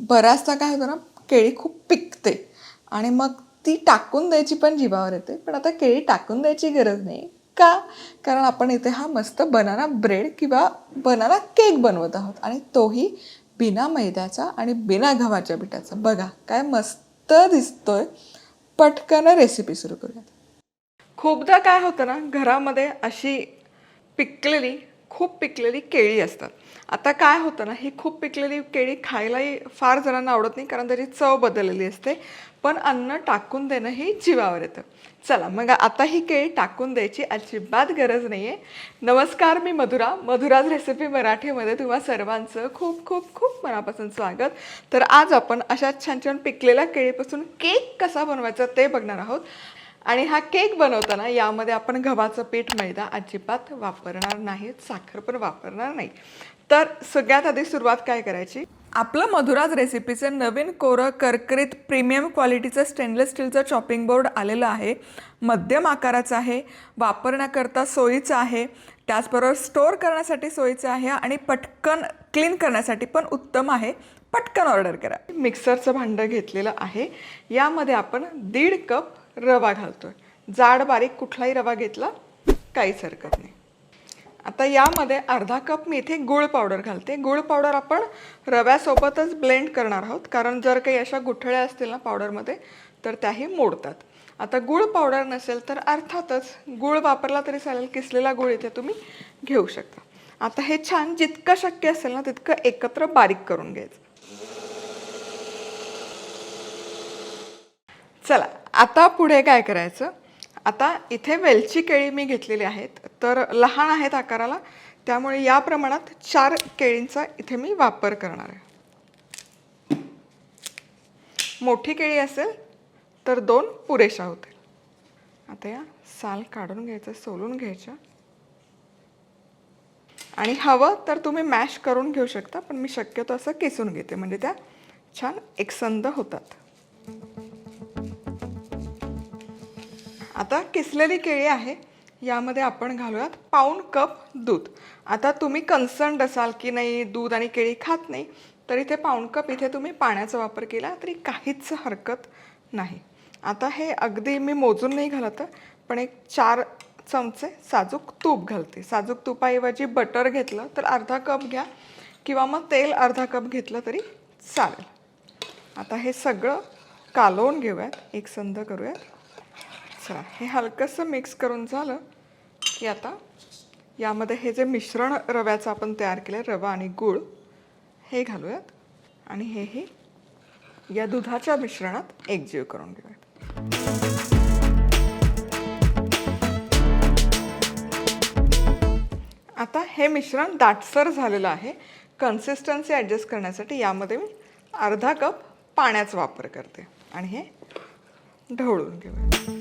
बऱ्याचदा काय होतं ना केळी खूप पिकते. आणि मग ती टाकून द्यायची पण जीवावर येते. पण आता केळी टाकून द्यायची गरज नाही. का? कारण आपण इथे हा मस्त बनाना ब्रेड किंवा बनाना केक बनवत आहोत. आणि तोही बिना मैद्याचा आणि बिना गव्हाच्या पिठाचा बघा काय मस्त दिसतोय. पटकन रेसिपी सुरू करूयात. खूपदा काय होतं ना घरामध्ये अशी पिकलेली खूप पिकलेली केळी असतात. आता काय होतं ना ही खूप पिकलेली केळी खायलाही फार जणांना आवडत नाही कारण त्याची चव बदललेली असते. पण अन्न टाकून देणं ही जीवावर येतं. चला मग आता ही केळी टाकून द्यायची अजिबात गरज नाही आहे नमस्कार मी मधुरा. मधुराज रेसिपी मराठीमध्ये तुम्हा सर्वांचं खूप खूप खूप मनापासून स्वागत. तर आज आपण अशा छान छान पिकलेल्या केळीपासून केक कसा बनवायचा ते बघणार आहोत. आणि हा केक बनवताना यामध्ये आपण गव्हाचं पीठ मैदा अजिबात वापरणार नाहीत साखर पण वापरणार नाही. तर सगळ्यात आधी सुरुवात काय करायची? आपलं मधुराज रेसिपीचं नवीन कोरं करकरीत प्रीमियम क्वालिटीचं स्टेनलेस स्टीलचं चॉपिंग बोर्ड आलेलं आहे. मध्यम आकाराचं आहे वापरण्याकरता सोयीचं आहे. त्याचबरोबर स्टोअर करण्यासाठी सोयीचं आहे आणि पटकन क्लीन करण्यासाठी पण उत्तम आहे. पटकन ऑर्डर करा. मिक्सरचं भांडं घेतलेलं आहे. यामध्ये आपण दीड कप रवा घालतो आहे जाड बारीक कुठलाही रवा घेतला काहीच हरकत नाही. आता यामध्ये अर्धा कप मी इथे गुळ पावडर घालते. गुळ पावडर आपण रव्यासोबतच ब्लेंड करणार आहोत. कारण जर काही अशा गुठळ्या असतील ना पावडरमध्ये तर त्याही मोडतात. आता गुळ पावडर नसेल तर अर्थातच गुळ वापरला तरी चालेल किसलेला गुळ इथे तुम्ही घेऊ शकता. आता हे छान जितकं शक्य असेल ना तितकं एकत्र बारीक करून घ्यायचं. चला आता पुढे काय करायचं? आता इथे वेलची केळी मी घेतलेली आहेत. तर लहान आहेत आकाराला. त्यामुळे या प्रमाणात चार केळींचा इथे मी वापर करणार आहे. मोठी केळी असेल तर दोन पुरेशा होतील. आता या साल काढून घ्यायचं सोलून घ्यायच्या. आणि हवं तर तुम्ही मॅश करून घेऊ शकता पण मी शक्यतो असं किसून घेते. म्हणजे त्या छान एकसंद होतात. आता किसलेली केळी आहे यामध्ये आपण घालूयात पाऊण कप दूध. आता तुम्ही कन्सर्न्ड असाल की नाही दूध आणि केळी खात नाही तर इथे पाऊण कप इथे तुम्ही पाण्याचा वापर केला तरी काहीच हरकत नाही. आता हे अगदी मी मोजून नाही घालत पण एक चार चमचे साजूक तूप घालते. साजूक तुपाऐवजी बटर घेतलं तर अर्धा कप घ्या किंवा मग तेल अर्धा कप घेतलं तरी चालेल. आता हे सगळं कालवून घेऊयात एक संध करूयात. चला हे हलकंसं मिक्स करून झालं की आता यामध्ये हे जे मिश्रण रव्याचं आपण तयार केलं आहे रवा आणि गूळ हे घालूयात आणि हेही या दुधाच्या मिश्रणात एकजीव करून घेऊयात. आता हे मिश्रण दाटसर झालेलं आहे. कन्सिस्टन्सी ॲडजस्ट करण्यासाठी यामध्ये मी अर्धा कप पाण्याचा वापर करते आणि हे ढवळून घेऊया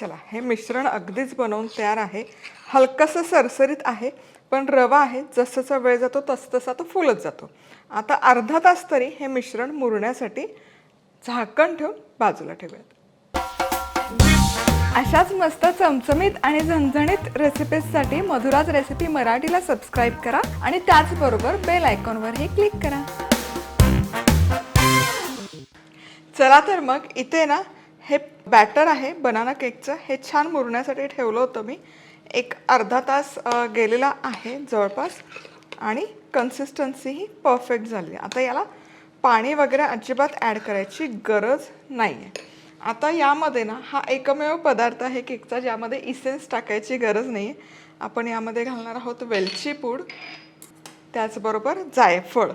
चला हे मिश्रण अगदीच बनवून तयार आहे. हलकंसं सरसरीत आहे पण रवा आहे जसजसा वेळ जातो तस तसा तो फुलत जातो. आता अर्धा तास तरी हे मिश्रण मुरण्यासाठी झाकण ठेवून बाजूला ठेवूयात. अशाच मस्त चमचमीत आणि झणझणीत रेसिपीजसाठी मधुराज रेसिपी मराठीला सबस्क्राईब करा आणि त्याचबरोबर बेल आयकॉनवरही क्लिक करा. चला तर मग इथे ना हे बॅटर आहे बनाना केकचं हे छान मुरण्यासाठी ठेवलं होतं मी. एक अर्धा तास गेलेला आहे जवळपास. आणि कन्सिस्टन्सी ही परफेक्ट झाली. आहे आता याला पाणी वगैरे अजिबात ॲड करायची गरज नाही आहे आता यामध्ये ना हा एकमेव पदार्थ आहे केकचा ज्यामध्ये इसेन्स टाकायची गरज नाही आहे आपण यामध्ये घालणार आहोत वेलची पूड. त्याचबरोबर जायफळ.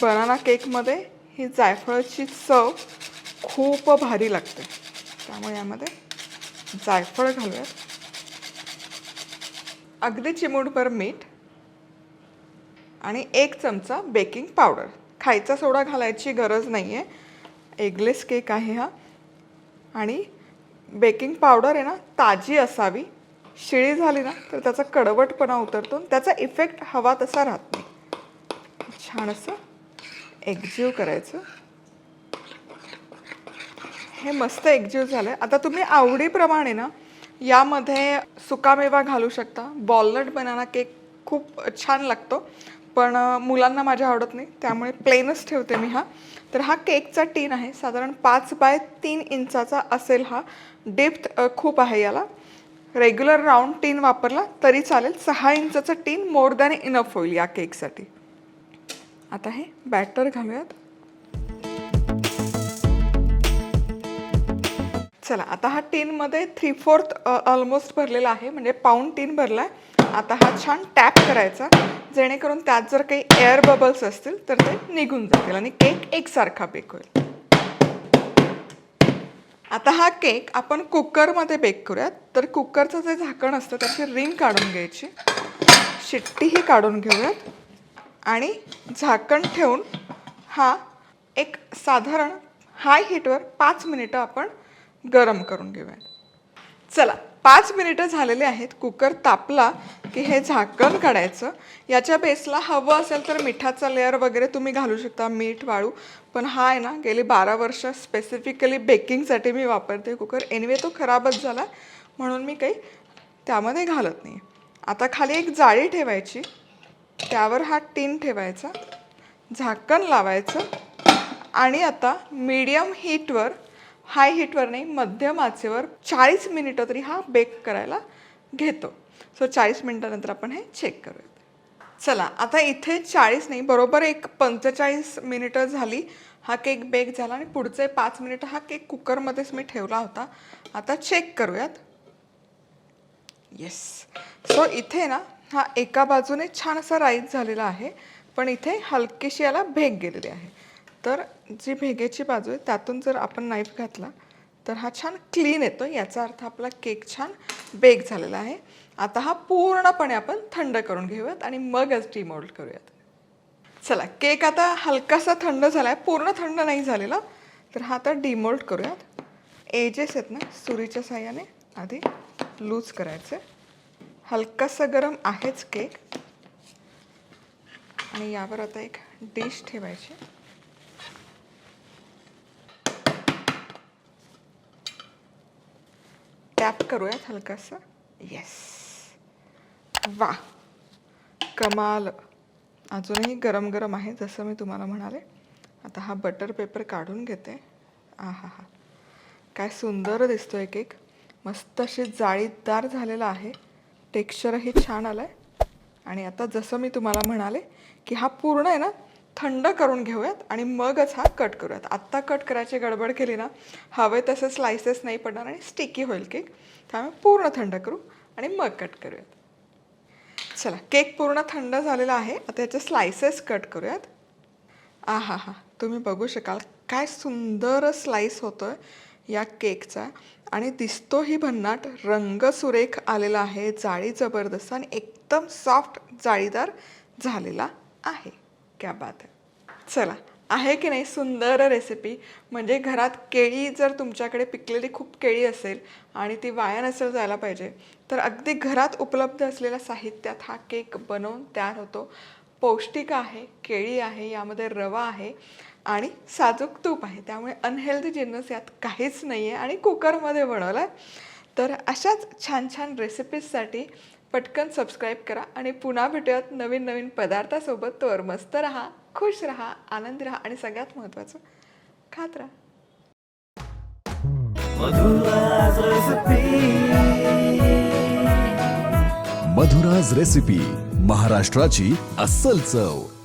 बनाना केकमध्ये ही जायफळाची चव खूप भारी लागते त्यामुळे यामध्ये जायफळ घालूयात. अगदी चिमूटभर मीठ आणि एक चमचा बेकिंग पावडर. खायचा सोडा घालायची गरज नाही आहे एगलेस केक आहे हा. आणि बेकिंग पावडर आहे ना ताजी असावी. शिळी झाली ना तर त्याचा कडवटपणा उतरतो आणि त्याचा इफेक्ट हवा तसा राहत नाही. छान असं एकजीव करायचं. हे मस्त एकजीव झालं आहे आता तुम्ही आवडीप्रमाणे ना यामध्ये सुकामेवा घालू शकता. बॉलनट बनाना केक खूप छान लागतो. पण मुलांना माझ्या आवडत नाही. त्यामुळे प्लेनच ठेवते मी हा. तर हा केकचा टीन आहे. साधारण पाच बाय तीन इंचाचा असेल हा. डेप्थ खूप आहे याला. रेग्युलर राऊंड टीन वापरला तरी चालेल. सहा इंचाचं टीन मोर दॅन इनफ होईल या केकसाठी आता हे बॅटर घालूयात. चला आता हा टीनमध्ये थ्री फोर्थ ऑलमोस्ट भरलेला आहे. म्हणजे पाऊण टीन भरला आहे आता हा छान टॅप करायचा. जेणेकरून त्यात जर काही एअर बबल्स असतील तर ते निघून जातील आणि केक एकसारखा बेक होईल. आता हा केक आपण कुकरमध्ये बेक करूयात. तर कुकरचं जे झाकण असतं त्याची रिंग काढून घ्यायची. शिट्टीही काढून घेऊयात. आणि झाकण ठेवून हा एक साधारण हाय हीटवर पाच मिनिटं आपण गरम करून घेऊयात चला पाच मिनिटं झालेले आहेत कुकर तापला की हे झाकण काढायचं. याच्या बेसला हवं असेल तर मिठाचा लेअर वगैरे तुम्ही घालू शकता मीठ वाळू. पण हा आहे ना गेली बारा वर्ष स्पेसिफिकली बेकिंगसाठी मी वापरते कुकर. एनिवे तो खराबच झाला. म्हणून मी काही त्यामध्ये घालत नाही. आता खाली एक जाळी ठेवायची. त्यावर हा टीन ठेवायचा. झाकण लावायचं. आणि आता मीडियम हीटवर हाय हीटवर नाही मध्यम आचेवर चाळीस मिनिटं तरी हा बेक करायला घेतो. सो चाळीस मिनिटानंतर आपण हे चेक करूयात. चला आता इथे चाळीस नाही बरोबर एक पंचेचाळीस मिनिटं झाली हा केक बेक झाला आणि पुढचे पाच मिनिटं हा केक कुकरमध्येच मी ठेवला होता. आता चेक करूयात. येस सो इथे ना हा एका बाजूने छान असा राईस झालेला आहे पण इथे हलकीशी याला भेग गेलेली आहे. तर जी भेगेची बाजू आहे त्यातून जर आपण नाईफ घातला तर हा छान क्लीन येतो. याचा अर्थ आपला केक छान बेक झालेला आहे. आता हा पूर्णपणे आपण थंड करून घेऊयात आणि मगच डिमोल्ड करूयात. चला केक आता हलकासा थंड झाला आहे पूर्ण थंड नाही झालेला तर हा आता डिमोल्ड करूयात. एजेस आहेत ना सुरीच्या साह्याने आधी लूज करायचे. हलकासा गरम आहेच केक आणि यावर आता एक डिश ठेवायची. टॅप करूयात हलकासा? येस वा कमाल. अजूनही गरम गरम आहे जसं मी तुम्हाला म्हणाले. आता हा बटर पेपर काढून घेते. आ हा हा काय सुंदर दिसतो एक एक मस्त अशी जाळीदार झालेला आहे. टेक्स्चरही छान आलं आहे आणि आता जसं मी तुम्हाला म्हणाले की हा पूर्ण आहे ना थंड करून घेऊयात आणि मगच हा कट करूयात. आत्ता कट करायची गडबड केली ना हवे तसे स्लायसेस नाही पडणार आणि स्टिकी होईल केक त्यामुळे पूर्ण थंड करू आणि मग कट करूयात. चला केक पूर्ण थंड झालेला आहे. आता याचे स्लायसेस कट करूयात. आ हा हा तुम्ही बघू शकाल काय सुंदर स्लाईस होतो आहे या केकचा आणि दिसतोही भन्नाट रंग सुरेख आलेला आहे. जाळी जबरदस्त आणि एकदम सॉफ्ट जाळीदार झालेला आहे. क्या बात आहे. चला आहे की नाही सुंदर रेसिपी म्हणजे घरात केळी जर तुमच्याकडे पिकलेली खूप केळी असेल आणि ती वाया नसेल जायला पाहिजे तर अगदी घरात उपलब्ध असलेल्या साहित्यात हा केक बनवून तयार होतो. पौष्टिक आहे केळी आहे यामध्ये रवा आहे आणि साजूक तूप आहे. त्यामुळे अनहेल्दी जिन्नस यात काहीच नाही आहे आणि कुकरमध्ये बनवला आहे तर अशाच छान छान रेसिपीजसाठी पटकन सबस्क्राईब करा आणि पुन्हा भेटूयात नवीन नवीन पदार्थासोबत. तोवर मस्त राहा खुश राहा आनंदी राहा आणि सगळ्यात महत्त्वाचं खात राहा. मधुराज रेसिपी महाराष्ट्राची अस्सल चव.